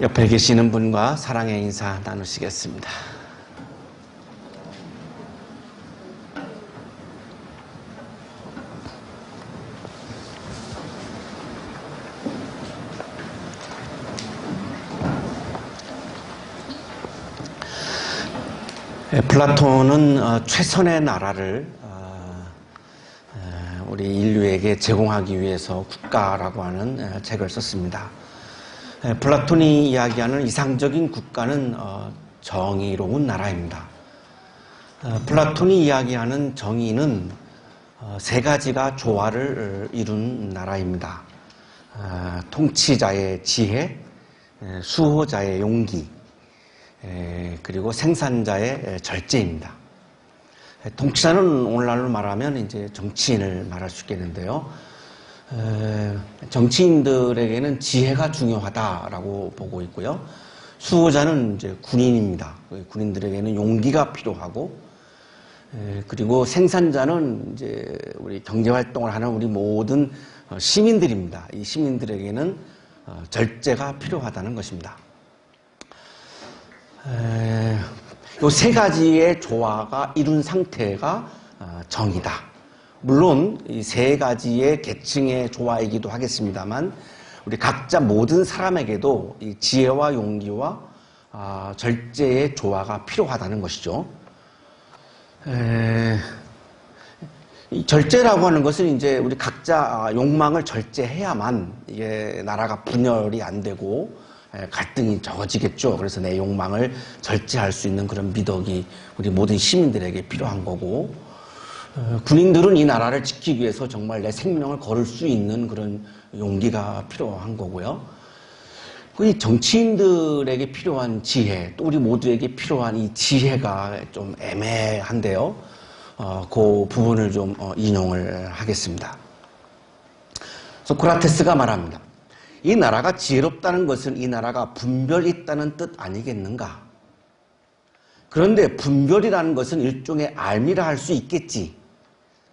옆에 계시는 분과 사랑의 인사 나누시겠습니다. 예, 플라톤은 어, 최선의 나라를 어, 에, 우리 인류에게 제공하기 위해서 국가라고 하는 에, 책을 썼습니다. 에, 플라톤이 이야기하는 이상적인 국가는 어, 정의로운 나라입니다. 어, 플라톤이 이야기하는 정의는 어, 세 가지가 조화를 어, 이룬 나라입니다. 아, 통치자의 지혜, 에, 수호자의 용기, 에, 그리고 생산자의 에, 절제입니다. 에, 통치자는 오늘날로 말하면 이제 정치인을 말할 수 있겠는데요. 에, 정치인들에게는 지혜가 중요하다라고 보고 있고요. 수호자는 이제 군인입니다. 군인들에게는 용기가 필요하고, 에, 그리고 생산자는 이제 우리 경제 활동을 하는 우리 모든 어, 시민들입니다. 이 시민들에게는 어, 절제가 필요하다는 것입니다. 이 세 가지의 조화가 이룬 상태가 어, 정이다. 물론 이 세 가지의 계층의 조화이기도 하겠습니다만 우리 각자 모든 사람에게도 이 지혜와 용기와 아, 절제의 조화가 필요하다는 것이죠. 에, 이 절제라고 하는 것은 이제 우리 각자 아, 욕망을 절제해야만 이게 나라가 분열이 안 되고 에, 갈등이 적어지겠죠. 그래서 내 욕망을 절제할 수 있는 그런 미덕이 우리 모든 시민들에게 필요한 거고 어, 군인들은 이 나라를 지키기 위해서 정말 내 생명을 걸을 수 있는 그런 용기가 필요한 거고요. 그이 정치인들에게 필요한 지혜, 또 우리 모두에게 필요한 이 지혜가 좀 애매한데요. 어, 그 부분을 좀 어, 인용을 하겠습니다. 소크라테스가 말합니다. 이 나라가 지혜롭다는 것은 이 나라가 분별이 있다는 뜻 아니겠는가? 그런데 분별이라는 것은 일종의 알미라 할 수 있겠지.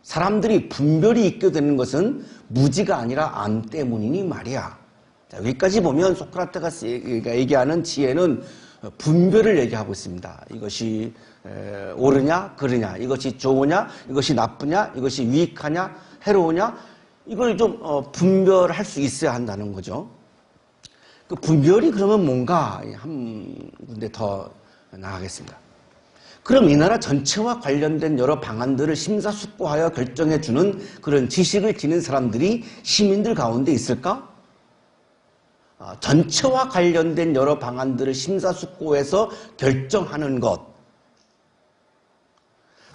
사람들이 분별이 있게 되는 것은 무지가 아니라 안 때문이니 말이야. 자, 여기까지 보면 소크라테가 얘기하는 지혜는 분별을 얘기하고 있습니다. 이것이 옳으냐, 그르냐, 이것이 좋으냐, 이것이 나쁘냐, 이것이 유익하냐, 해로우냐, 이걸 좀 어, 분별할 수 있어야 한다는 거죠. 그 분별이 그러면 뭔가 한 군데 더 나가겠습니다. 그럼 이 나라 전체와 관련된 여러 방안들을 심사숙고하여 결정해주는 그런 지식을 지닌 사람들이 시민들 가운데 있을까? 아, 전체와 관련된 여러 방안들을 심사숙고해서 결정하는 것.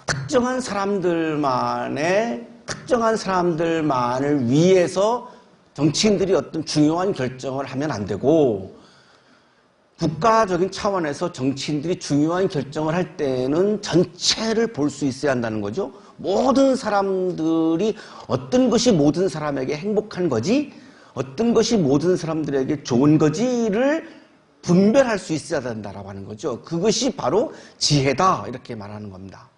특정한 사람들만의 특정한 사람들만을 위해서 정치인들이 어떤 중요한 결정을 하면 안 되고 국가적인 차원에서 정치인들이 중요한 결정을 할 때는 전체를 볼 수 있어야 한다는 거죠. 모든 사람들이 어떤 것이 모든 사람에게 행복한 거지, 어떤 것이 모든 사람들에게 좋은 거지를 분별할 수 있어야 된다라고 하는 거죠. 그것이 바로 지혜다 이렇게 말하는 겁니다.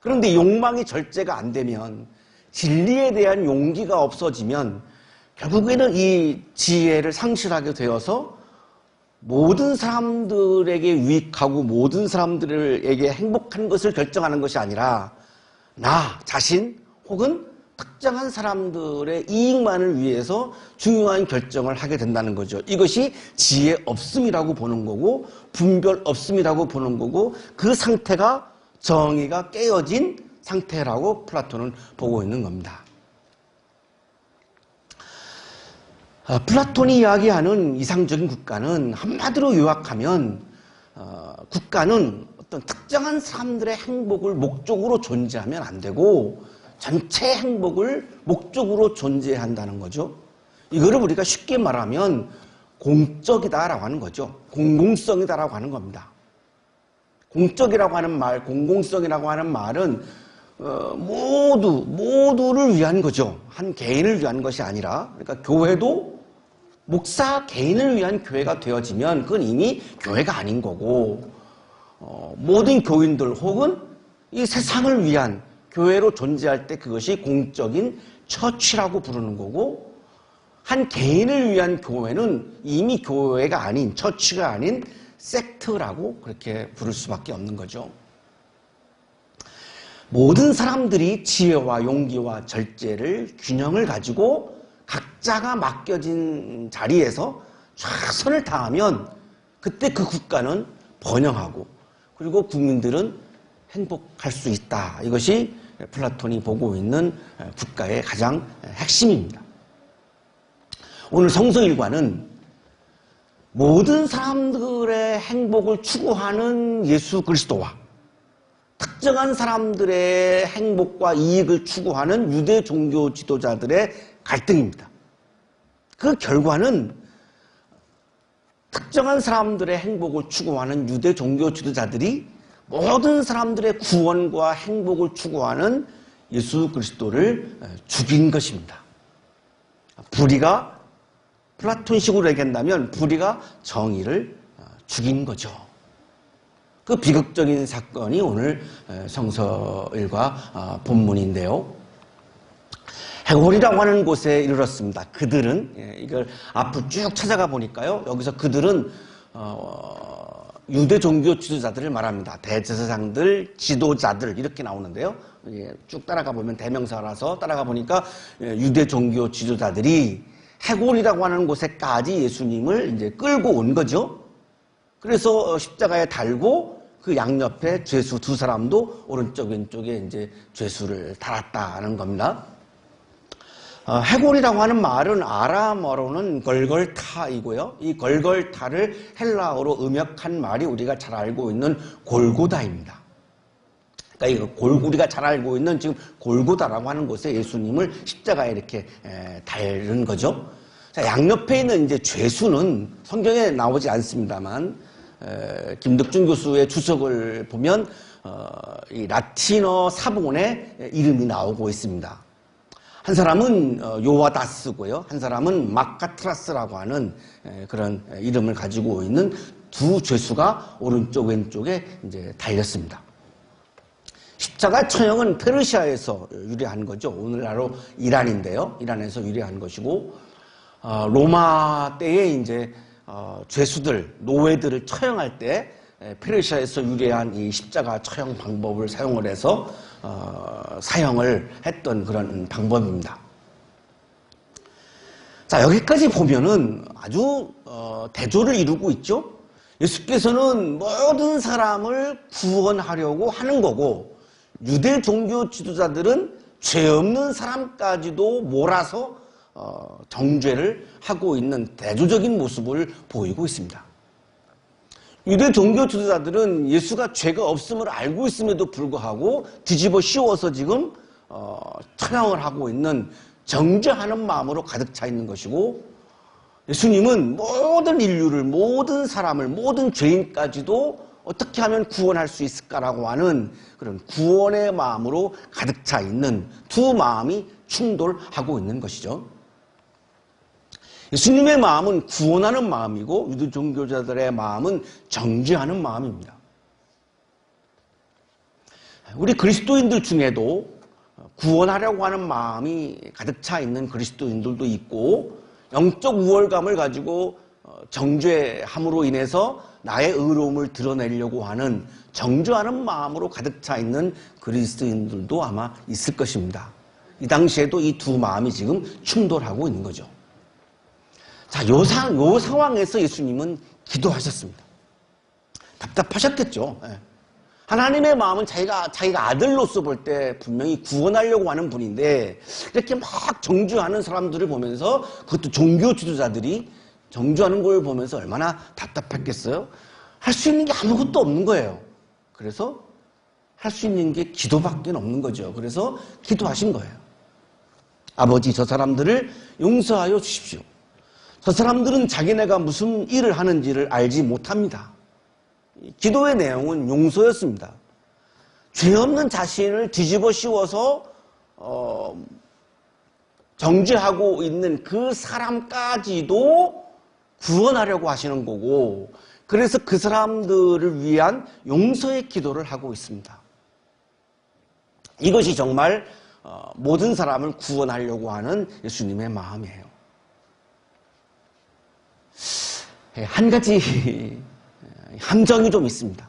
그런데 욕망이 절제가 안 되면 진리에 대한 용기가 없어지면 결국에는 이 지혜를 상실하게 되어서 모든 사람들에게 유익하고 모든 사람들에게 행복한 것을 결정하는 것이 아니라 나 자신 혹은 특정한 사람들의 이익만을 위해서 중요한 결정을 하게 된다는 거죠. 이것이 지혜 없음이라고 보는 거고 분별 없음이라고 보는 거고 그 상태가 정의가 깨어진 상태라고 플라톤은 보고 있는 겁니다. 어, 플라톤이 이야기하는 이상적인 국가는 한마디로 요약하면 어, 국가는 어떤 특정한 사람들의 행복을 목적으로 존재하면 안 되고 전체 행복을 목적으로 존재한다는 거죠. 이거를 우리가 쉽게 말하면 공적이다라고 하는 거죠. 공공성이다라고 하는 겁니다. 공적이라고 하는 말, 공공성이라고 하는 말은 어, 모두 모두를 위한 거죠. 한 개인을 위한 것이 아니라 그러니까 교회도 목사 개인을 위한 교회가 되어지면 그건 이미 교회가 아닌 거고 어, 모든 교인들 혹은 이 세상을 위한 교회로 존재할 때 그것이 공적인 처치라고 부르는 거고 한 개인을 위한 교회는 이미 교회가 아닌 처치가 아닌 섹트라고 그렇게 부를 수밖에 없는 거죠. 모든 사람들이 지혜와 용기와 절제를 균형을 가지고 각자가 맡겨진 자리에서 최선을 다하면 그때 그 국가는 번영하고 그리고 국민들은 행복할 수 있다. 이것이 플라톤이 보고 있는 국가의 가장 핵심입니다. 오늘 성서일과는 모든 사람들의 행복을 추구하는 예수 그리스도와 특정한 사람들의 행복과 이익을 추구하는 유대 종교 지도자들의 갈등입니다. 그 결과는 특정한 사람들의 행복을 추구하는 유대 종교 지도자들이 모든 사람들의 구원과 행복을 추구하는 예수 그리스도를 죽인 것입니다. 불의가 플라톤식으로 얘기한다면 불의가 정의를 죽인 거죠. 그 비극적인 사건이 오늘 성서일과 본문인데요. 해골이라고 하는 곳에 이르렀습니다. 그들은 예, 이걸 앞으로 쭉 찾아가 보니까요. 여기서 그들은 어, 유대 종교 지도자들을 말합니다. 대제사장들, 지도자들 이렇게 나오는데요. 예, 쭉 따라가 보면 대명사라서 따라가 보니까 예, 유대 종교 지도자들이 해골이라고 하는 곳에까지 예수님을 이제 끌고 온 거죠. 그래서 어, 십자가에 달고 그 양옆에 죄수 두 사람도 오른쪽 왼쪽에 이제 죄수를 달았다는 겁니다. 어, 해골이라고 하는 말은 아람어로는 걸걸타이고요. 이 걸걸타를 헬라어로 음역한 말이 우리가 잘 알고 있는 골고다입니다. 그러니까 이거 골, 우리가 잘 알고 있는 지금 골고다라고 하는 곳에 예수님을 십자가에 이렇게 에, 달은 거죠. 자, 양옆에 있는 이제 죄수는 성경에 나오지 않습니다만 에, 김덕준 교수의 주석을 보면 어, 이 라틴어 사본에 이름이 나오고 있습니다. 한 사람은 어, 요와다스고요. 한 사람은 마카트라스라고 하는 그런 이름을 가지고 있는 두 죄수가 오른쪽 왼쪽에 이제 달렸습니다. 십자가 처형은 페르시아에서 유래한 거죠. 오늘날로 이란인데요. 이란에서 유래한 것이고 어, 로마 때에 이제 어, 죄수들 노예들을 처형할 때 페르시아에서 유래한 이 십자가 처형 방법을 사용을 해서 어, 사형을 했던 그런 방법입니다. 자 여기까지 보면은 아주 어, 대조를 이루고 있죠. 예수께서는 모든 사람을 구원하려고 하는 거고 유대 종교 지도자들은 죄 없는 사람까지도 몰아서 어, 정죄를 하고 있는 대조적인 모습을 보이고 있습니다. 유대 종교 지도자들은 예수가 죄가 없음을 알고 있음에도 불구하고 뒤집어 씌워서 지금 어, 찬양을 하고 있는 정죄하는 마음으로 가득 차 있는 것이고 예수님은 모든 인류를 모든 사람을 모든 죄인까지도 어떻게 하면 구원할 수 있을까라고 하는 그런 구원의 마음으로 가득 차 있는 두 마음이 충돌하고 있는 것이죠. 예수님의 마음은 구원하는 마음이고 유대 종교자들의 마음은 정죄하는 마음입니다. 우리 그리스도인들 중에도 구원하려고 하는 마음이 가득 차 있는 그리스도인들도 있고 영적 우월감을 가지고 정죄함으로 인해서 나의 의로움을 드러내려고 하는 정죄하는 마음으로 가득 차 있는 그리스도인들도 아마 있을 것입니다. 이 당시에도 이 두 마음이 지금 충돌하고 있는 거죠. 자, 요, 상, 요 상황에서 예수님은 기도하셨습니다. 답답하셨겠죠. 예. 하나님의 마음은 자기가, 자기가 아들로서 볼 때 분명히 구원하려고 하는 분인데, 이렇게 막 정주하는 사람들을 보면서, 그것도 종교 지도자들이 정주하는 걸 보면서 얼마나 답답했겠어요? 할 수 있는 게 아무것도 없는 거예요. 그래서 할 수 있는 게 기도밖에 없는 거죠. 그래서 기도하신 거예요. 아버지, 저 사람들을 용서하여 주십시오. 저 사람들은 자기네가 무슨 일을 하는지를 알지 못합니다. 기도의 내용은 용서였습니다. 죄 없는 자신을 뒤집어 씌워서 어, 정죄하고 있는 그 사람까지도 구원하려고 하시는 거고 그래서 그 사람들을 위한 용서의 기도를 하고 있습니다. 이것이 정말 어, 모든 사람을 구원하려고 하는 예수님의 마음이에요. 예, 한 가지 함정이 좀 있습니다.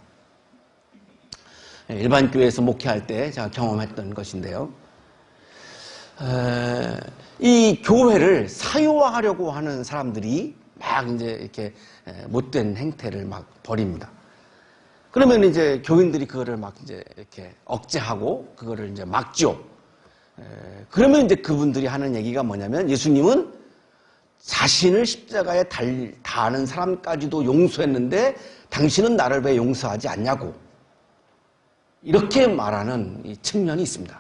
예, 일반 교회에서 목회할 때 제가 경험했던 것인데요. 에, 이 교회를 사유화하려고 하는 사람들이 막 이제 이렇게 에, 못된 행태를 막 벌입니다. 그러면 이제 교인들이 그거를 막 이제 이렇게 억제하고 그거를 이제 막죠. 에, 그러면 이제 그분들이 하는 얘기가 뭐냐면 예수님은 자신을 십자가에 달, 다하는 사람까지도 용서했는데 당신은 나를 왜 용서하지 않냐고 이렇게 말하는 이 측면이 있습니다.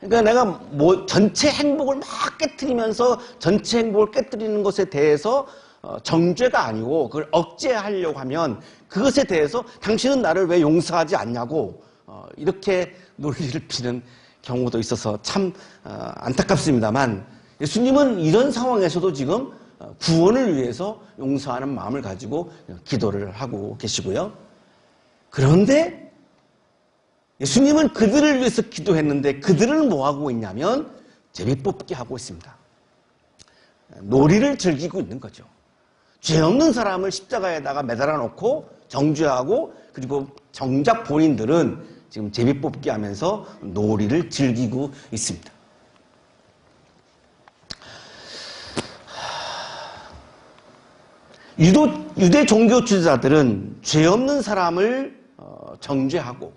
그러니까 내가 뭐 전체 행복을 막 깨뜨리면서 전체 행복을 깨뜨리는 것에 대해서 어, 정죄가 아니고 그걸 억제하려고 하면 그것에 대해서 당신은 나를 왜 용서하지 않냐고 어, 이렇게 논리를 피는 경우도 있어서 참 어, 안타깝습니다만 예수님은 이런 상황에서도 지금 구원을 위해서 용서하는 마음을 가지고 기도를 하고 계시고요. 그런데 예수님은 그들을 위해서 기도했는데 그들은 뭐 하고 있냐면 제비뽑기 하고 있습니다. 놀이를 즐기고 있는 거죠. 죄 없는 사람을 십자가에다가 매달아 놓고 정죄하고 그리고 정작 본인들은 지금 제비뽑기 하면서 놀이를 즐기고 있습니다. 유도, 유대 종교 지도자들은 죄 없는 사람을 어, 정죄하고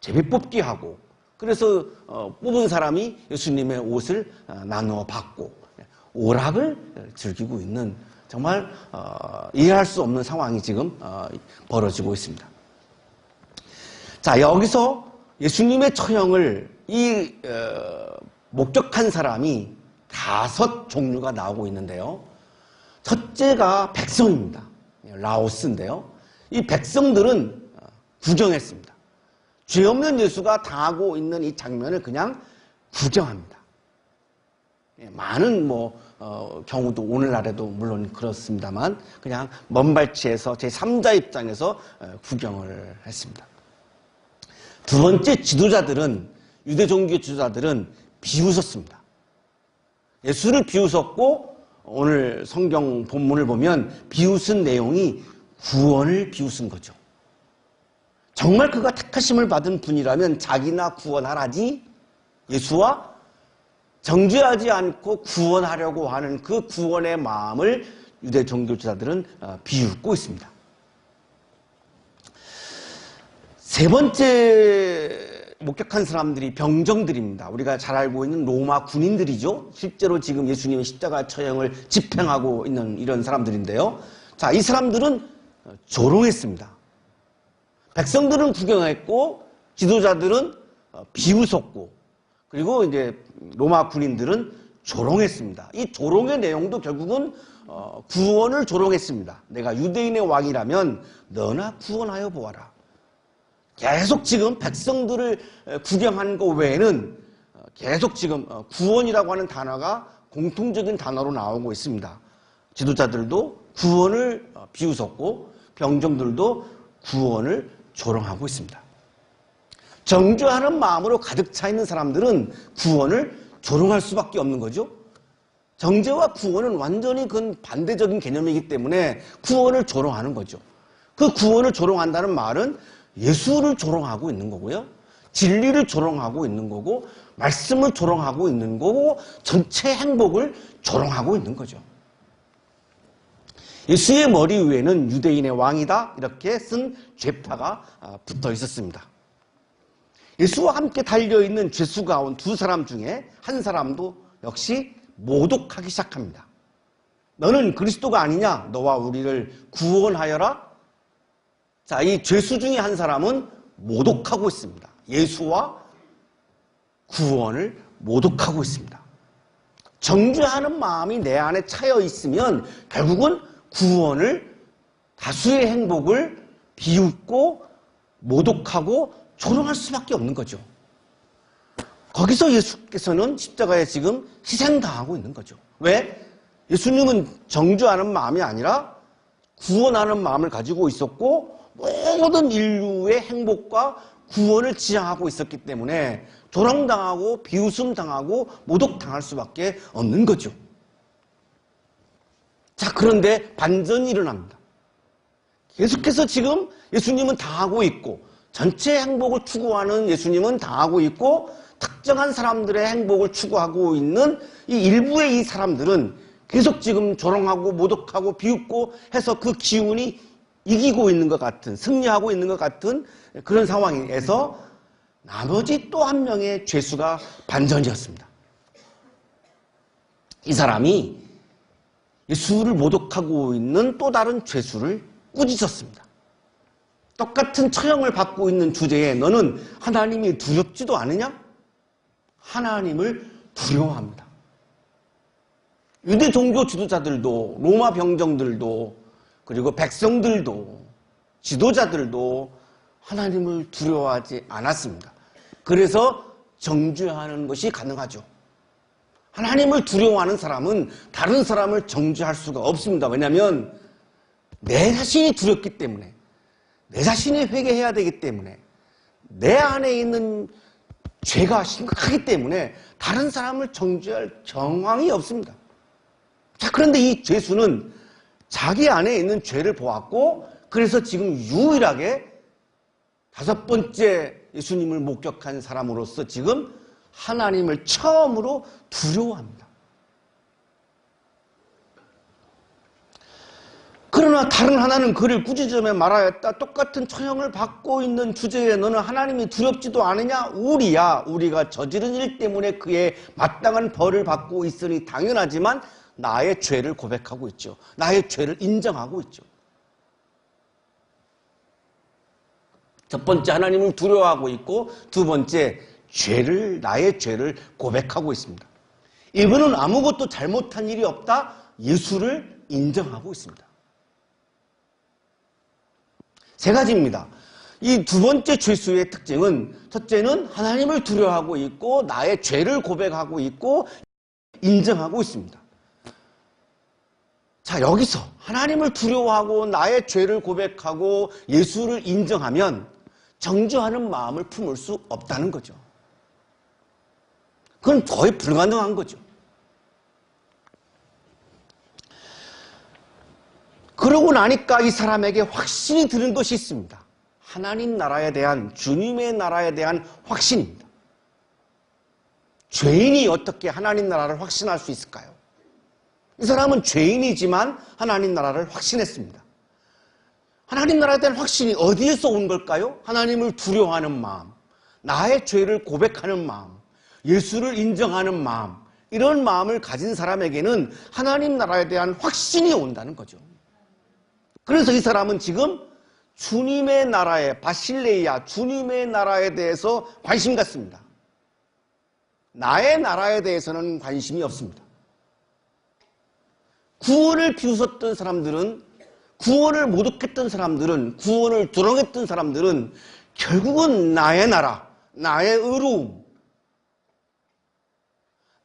제비뽑기 하고 그래서 어, 뽑은 사람이 예수님의 옷을 어, 나누어 받고 오락을 즐기고 있는 정말 이해할 수 없는 상황이 지금 벌어지고 있습니다. 자 여기서 예수님의 처형을 이 목격한 사람이 다섯 종류가 나오고 있는데요. 첫째가 백성입니다. 라오스인데요. 이 백성들은 구경했습니다. 죄 없는 예수가 당하고 있는 이 장면을 그냥 구경합니다. 예, 많은 뭐 어, 경우도 오늘날에도 물론 그렇습니다만 그냥 먼 발치에서 제 3자 입장에서 어, 구경을 했습니다. 두 번째 지도자들은 유대 종교 지도자들은 비웃었습니다. 예수를 비웃었고 오늘 성경 본문을 보면 비웃은 내용이 구원을 비웃은 거죠. 정말 그가 택하심을 받은 분이라면 자기나 구원하라지 예수와 정죄하지 않고 구원하려고 하는 그 구원의 마음을 유대 종교자들은 어, 비웃고 있습니다. 세 번째 목격한 사람들이 병정들입니다. 우리가 잘 알고 있는 로마 군인들이죠. 실제로 지금 예수님의 십자가 처형을 집행하고 있는 이런 사람들인데요. 자, 이 사람들은 조롱했습니다. 백성들은 구경했고 지도자들은 비웃었고 그리고 이제 로마 군인들은 조롱했습니다. 이 조롱의 내용도 결국은 어, 구원을 조롱했습니다. 내가 유대인의 왕이라면 너나 구원하여 보아라. 계속 지금 백성들을 구경하는 것 외에는 어, 계속 지금 어, 구원이라고 하는 단어가 공통적인 단어로 나오고 있습니다. 지도자들도 구원을 어, 비웃었고 병정들도 구원을 조롱하고 있습니다. 정죄하는 마음으로 가득 차 있는 사람들은 구원을 조롱할 수밖에 없는 거죠. 정죄와 구원은 완전히 그 반대적인 개념이기 때문에 구원을 조롱하는 거죠. 그 구원을 조롱한다는 말은 예수를 조롱하고 있는 거고요. 진리를 조롱하고 있는 거고 말씀을 조롱하고 있는 거고 전체 행복을 조롱하고 있는 거죠. 예수의 머리 위에는 유대인의 왕이다 이렇게 쓴 죄파가 아, 붙어 있었습니다. 예수와 함께 달려있는 죄수 가운 두 사람 중에 한 사람도 역시 모독하기 시작합니다. 너는 그리스도가 아니냐? 너와 우리를 구원하여라? 자, 이 죄수 중에 한 사람은 모독하고 있습니다. 예수와 구원을 모독하고 있습니다. 정죄하는 마음이 내 안에 차여 있으면 결국은 구원을 다수의 행복을 비웃고 모독하고 조롱할 수밖에 없는 거죠. 거기서 예수께서는 십자가에 지금 희생당하고 있는 거죠. 왜? 예수님은 정죄하는 마음이 아니라 구원하는 마음을 가지고 있었고 모든 인류의 행복과 구원을 지향하고 있었기 때문에 조롱당하고 비웃음 당하고 모독당할 수밖에 없는 거죠. 자, 그런데 반전이 일어납니다. 계속해서 지금 예수님은 당하고 있고, 전체 행복을 추구하는 예수님은 당하고 있고, 특정한 사람들의 행복을 추구하고 있는 이 일부의 이 사람들은 계속 지금 조롱하고 모독하고 비웃고 해서 그 기운이 이기고 있는 것 같은, 승리하고 있는 것 같은 그런 상황에서 나머지 또 한 명의 죄수가 반전이었습니다. 이 사람이 예수를 모독하고 있는 또 다른 죄수를 꾸짖었습니다. 똑같은 처형을 받고 있는 주제에 너는 하나님이 두렵지도 않으냐? 하나님을 두려워합니다. 유대 종교 지도자들도 로마 병정들도 그리고 백성들도 지도자들도 하나님을 두려워하지 않았습니다. 그래서 정죄하는 것이 가능하죠. 하나님을 두려워하는 사람은 다른 사람을 정죄할 수가 없습니다. 왜냐하면 내 자신이 두렵기 때문에 내 자신이 회개해야 되기 때문에 내 안에 있는 죄가 심각하기 때문에 다른 사람을 정죄할 정황이 없습니다. 자, 그런데 이 죄수는 자기 안에 있는 죄를 보았고 그래서 지금 유일하게 다섯 번째 예수님을 목격한 사람으로서 지금 하나님을 처음으로 두려워합니다. 그러나 다른 하나는 그를 꾸짖으며 말하였다. 똑같은 처형을 받고 있는 주제에 너는 하나님이 두렵지도 않으냐? 우리야. 우리가 저지른 일 때문에 그의 마땅한 벌을 받고 있으니 당연하지만 나의 죄를 고백하고 있죠. 나의 죄를 인정하고 있죠. 첫 번째 하나님을 두려워하고 있고 두 번째 죄를 나의 죄를 고백하고 있습니다. 이분은 아무것도 잘못한 일이 없다. 예수를 인정하고 있습니다. 세 가지입니다. 이 두 번째 죄수의 특징은 첫째는 하나님을 두려워하고 있고 나의 죄를 고백하고 있고 인정하고 있습니다. 자, 여기서 하나님을 두려워하고 나의 죄를 고백하고 예수를 인정하면 정죄하는 마음을 품을 수 없다는 거죠. 그건 거의 불가능한 거죠. 그러고 나니까 이 사람에게 확신이 드는 것이 있습니다. 하나님 나라에 대한, 주님의 나라에 대한 확신입니다. 죄인이 어떻게 하나님 나라를 확신할 수 있을까요? 이 사람은 죄인이지만 하나님 나라를 확신했습니다. 하나님 나라에 대한 확신이 어디에서 온 걸까요? 하나님을 두려워하는 마음, 나의 죄를 고백하는 마음, 예수를 인정하는 마음, 이런 마음을 가진 사람에게는 하나님 나라에 대한 확신이 온다는 거죠. 그래서 이 사람은 지금 주님의 나라에 바실레이아 주님의 나라에 대해서 관심 갖습니다. 나의 나라에 대해서는 관심이 없습니다. 구원을 비웃었던 사람들은 구원을 모독했던 사람들은 구원을 두렁했던 사람들은 결국은 나의 나라, 나의 의로움,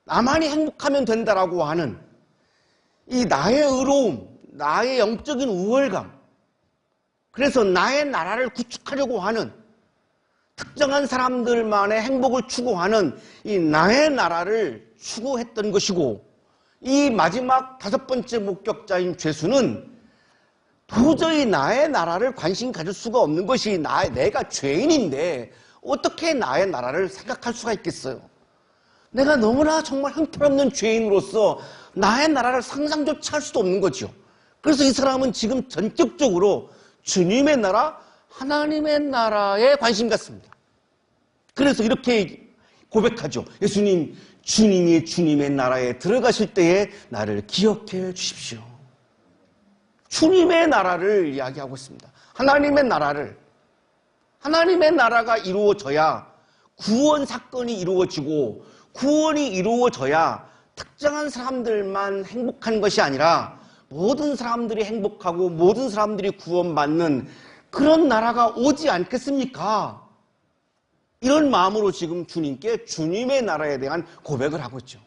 나만이 행복하면 된다라고 하는 이 나의 의로움, 나의 영적인 우월감, 그래서 나의 나라를 구축하려고 하는 특정한 사람들만의 행복을 추구하는 이 나의 나라를 추구했던 것이고 이 마지막 다섯 번째 목격자인 죄수는 도저히 나의 나라를 관심 가질 수가 없는 것이 나, 내가 죄인인데 어떻게 나의 나라를 생각할 수가 있겠어요? 내가 너무나 정말 형편없는 죄인으로서 나의 나라를 상상조차 할 수도 없는 거죠. 그래서 이 사람은 지금 전격적으로 주님의 나라, 하나님의 나라에 관심 갖습니다. 그래서 이렇게 고백하죠. 예수님, 주님이 주님의 나라에 들어가실 때에 나를 기억해 주십시오. 주님의 나라를 이야기하고 있습니다. 하나님의 나라를. 하나님의 나라가 이루어져야 구원 사건이 이루어지고 구원이 이루어져야 특정한 사람들만 행복한 것이 아니라 모든 사람들이 행복하고 모든 사람들이 구원받는 그런 나라가 오지 않겠습니까? 이런 마음으로 지금 주님께 주님의 나라에 대한 고백을 하고 있죠.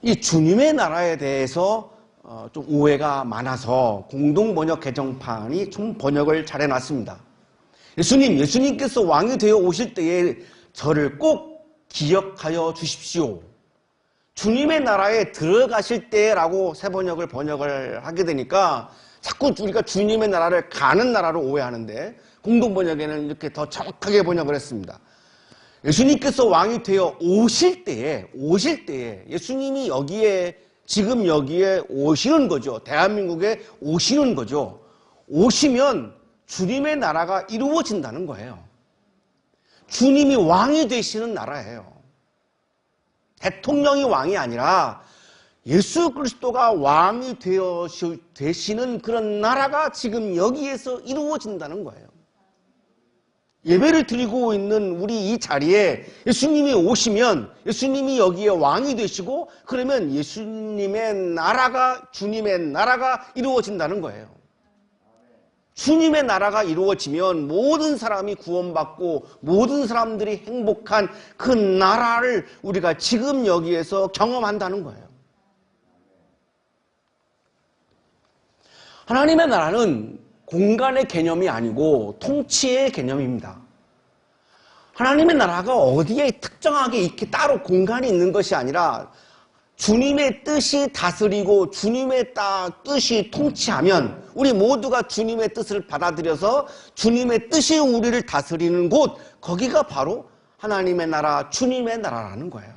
이 주님의 나라에 대해서 어, 좀 오해가 많아서 공동 번역 개정판이 좀 번역을 잘 해놨습니다. 예수님, 예수님께서 왕이 되어 오실 때에 저를 꼭 기억하여 주십시오. 주님의 나라에 들어가실 때라고 새 번역을 번역을 하게 되니까 자꾸 우리가 주님의 나라를 가는 나라로 오해하는데 공동 번역에는 이렇게 더 정확하게 번역을 했습니다. 예수님께서 왕이 되어 오실 때에 오실 때에 예수님이 여기에 지금 여기에 오시는 거죠. 대한민국에 오시는 거죠. 오시면 주님의 나라가 이루어진다는 거예요. 주님이 왕이 되시는 나라예요. 대통령이 왕이 아니라 예수 그리스도가 왕이 되어 되시는 그런 나라가 지금 여기에서 이루어진다는 거예요. 예배를 드리고 있는 우리 이 자리에 예수님이 오시면 예수님이 여기에 왕이 되시고 그러면 예수님의 나라가 주님의 나라가 이루어진다는 거예요. 주님의 나라가 이루어지면 모든 사람이 구원받고 모든 사람들이 행복한 그 나라를 우리가 지금 여기에서 경험한다는 거예요. 하나님의 나라는 공간의 개념이 아니고 통치의 개념입니다. 하나님의 나라가 어디에 특정하게 이렇게 따로 공간이 있는 것이 아니라 주님의 뜻이 다스리고 주님의 뜻이 통치하면 우리 모두가 주님의 뜻을 받아들여서 주님의 뜻이 우리를 다스리는 곳 거기가 바로 하나님의 나라 주님의 나라라는 거예요.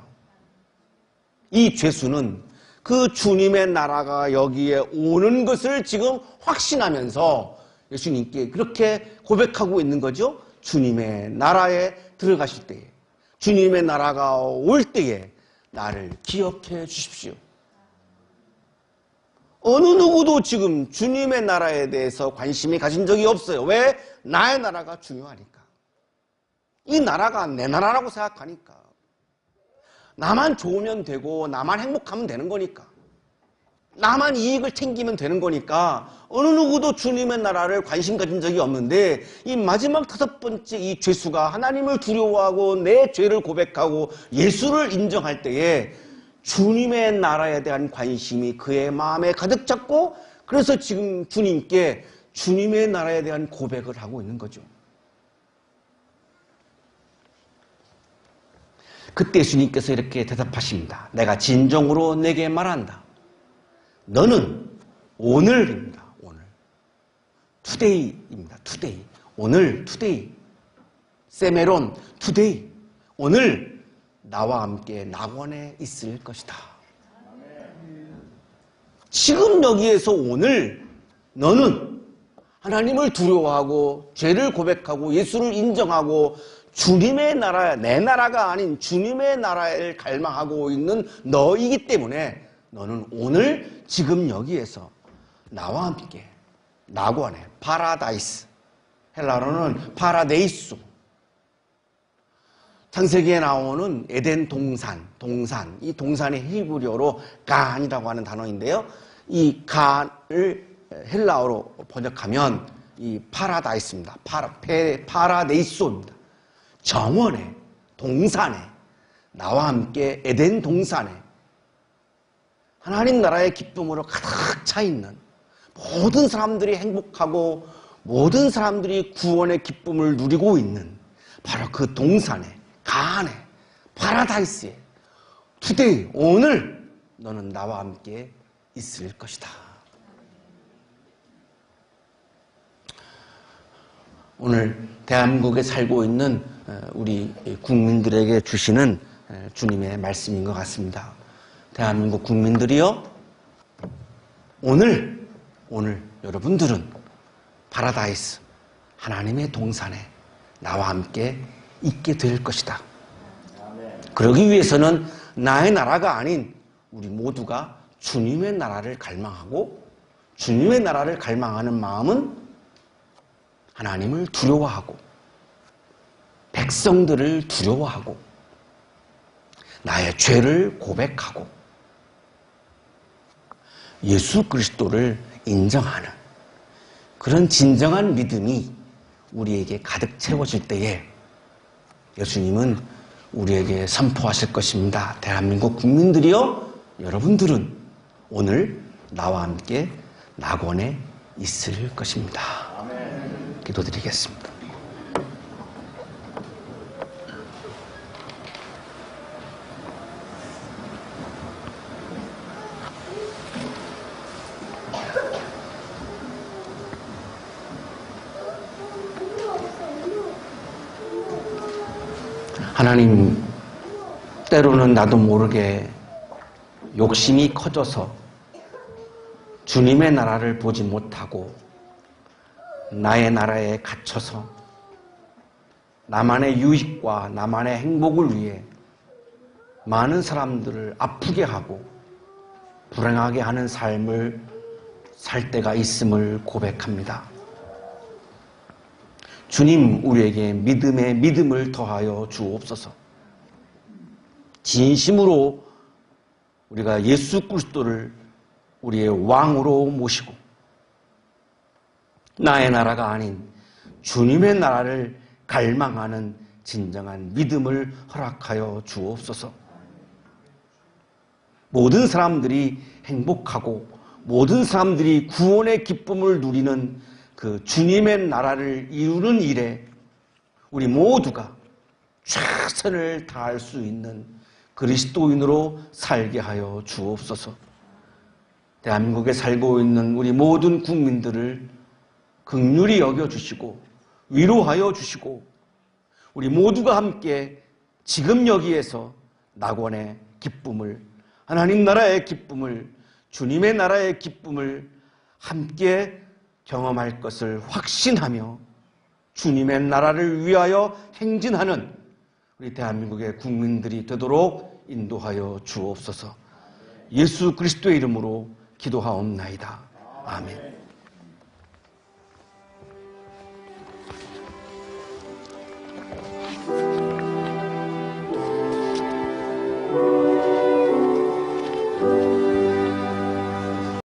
이 죄수는 그 주님의 나라가 여기에 오는 것을 지금 확신하면서 예수님께 그렇게 고백하고 있는 거죠. 주님의 나라에 들어가실 때에 주님의 나라가 올 때에 나를 기억해 주십시오. 어느 누구도 지금 주님의 나라에 대해서 관심이 가진 적이 없어요. 왜? 나의 나라가 중요하니까. 이 나라가 내 나라라고 생각하니까. 나만 좋으면 되고, 나만 행복하면 되는 거니까. 나만 이익을 챙기면 되는 거니까 어느 누구도 주님의 나라를 관심 가진 적이 없는데 이 마지막 다섯 번째 이 죄수가 하나님을 두려워하고 내 죄를 고백하고 예수를 인정할 때에 주님의 나라에 대한 관심이 그의 마음에 가득 찼고 그래서 지금 주님께 주님의 나라에 대한 고백을 하고 있는 거죠. 그때 주님께서 이렇게 대답하십니다. 내가 진정으로 내게 말한다. 너는 오늘입니다. 오늘. 투데이입니다. 투데이. 오늘 투데이. 세메론 투데이. 오늘 나와 함께 낙원에 있을 것이다. 지금 여기에서 오늘 너는 하나님을 두려워하고 죄를 고백하고 예수를 인정하고 주님의 나라, 내 나라가 아닌 주님의 나라를 갈망하고 있는 너이기 때문에 너는 오늘 지금 여기에서 나와 함께 낙원에 파라다이스 헬라로는 파라데이수 창세기에 나오는 에덴 동산, 동산, 이 동산의 히브리어로 간이라고 하는 단어인데요. 이 간을 헬라어로 번역하면 이 파라다이스입니다. 파라, 페, 파라데이소입니다. 정원에, 동산에, 나와 함께 에덴 동산에 하나님 나라의 기쁨으로 가득 차 있는 모든 사람들이 행복하고 모든 사람들이 구원의 기쁨을 누리고 있는 바로 그 동산에, 가안에, 파라다이스에 투데이, 오늘 너는 나와 함께 있을 것이다. 오늘 대한민국에 살고 있는 어, 우리 국민들에게 주시는 어, 주님의 말씀인 것 같습니다. 대한민국 국민들이요. 오늘, 오늘 여러분들은 파라다이스, 하나님의 동산에 나와 함께 있게 될 것이다. 그러기 위해서는 나의 나라가 아닌 우리 모두가 주님의 나라를 갈망하고 주님의 나라를 갈망하는 마음은 하나님을 두려워하고 백성들을 두려워하고 나의 죄를 고백하고 예수 그리스도를 인정하는 그런 진정한 믿음이 우리에게 가득 채워질 때에 예수님은 우리에게 선포하실 것입니다. 대한민국 국민들이요, 여러분들은 오늘 나와 함께 낙원에 있을 것입니다. 기도드리겠습니다. 하나님, 때로는 나도 모르게 욕심이 커져서 주님의 나라를 보지 못하고 나의 나라에 갇혀서 나만의 유익과 나만의 행복을 위해 많은 사람들을 아프게 하고 불행하게 하는 삶을 살 때가 있음을 고백합니다. 주님 우리에게 믿음에 믿음을 더하여 주옵소서. 진심으로 우리가 예수 그리스도를 우리의 왕으로 모시고 나의 나라가 아닌 주님의 나라를 갈망하는 진정한 믿음을 허락하여 주옵소서. 모든 사람들이 행복하고 모든 사람들이 구원의 기쁨을 누리는 그 주님의 나라를 이루는 일에 우리 모두가 최선을 다할 수 있는 그리스도인으로 살게 하여 주옵소서. 대한민국에 살고 있는 우리 모든 국민들을 극률히 여겨 주시고 위로하여 주시고 우리 모두가 함께 지금 여기에서 낙원의 기쁨을 하나님 나라의 기쁨을 주님의 나라의 기쁨을 함께 경험할 것을 확신하며 주님의 나라를 위하여 행진하는 우리 대한민국의 국민들이 되도록 인도하여 주옵소서. 예수 그리스도의 이름으로 기도하옵나이다. 아멘.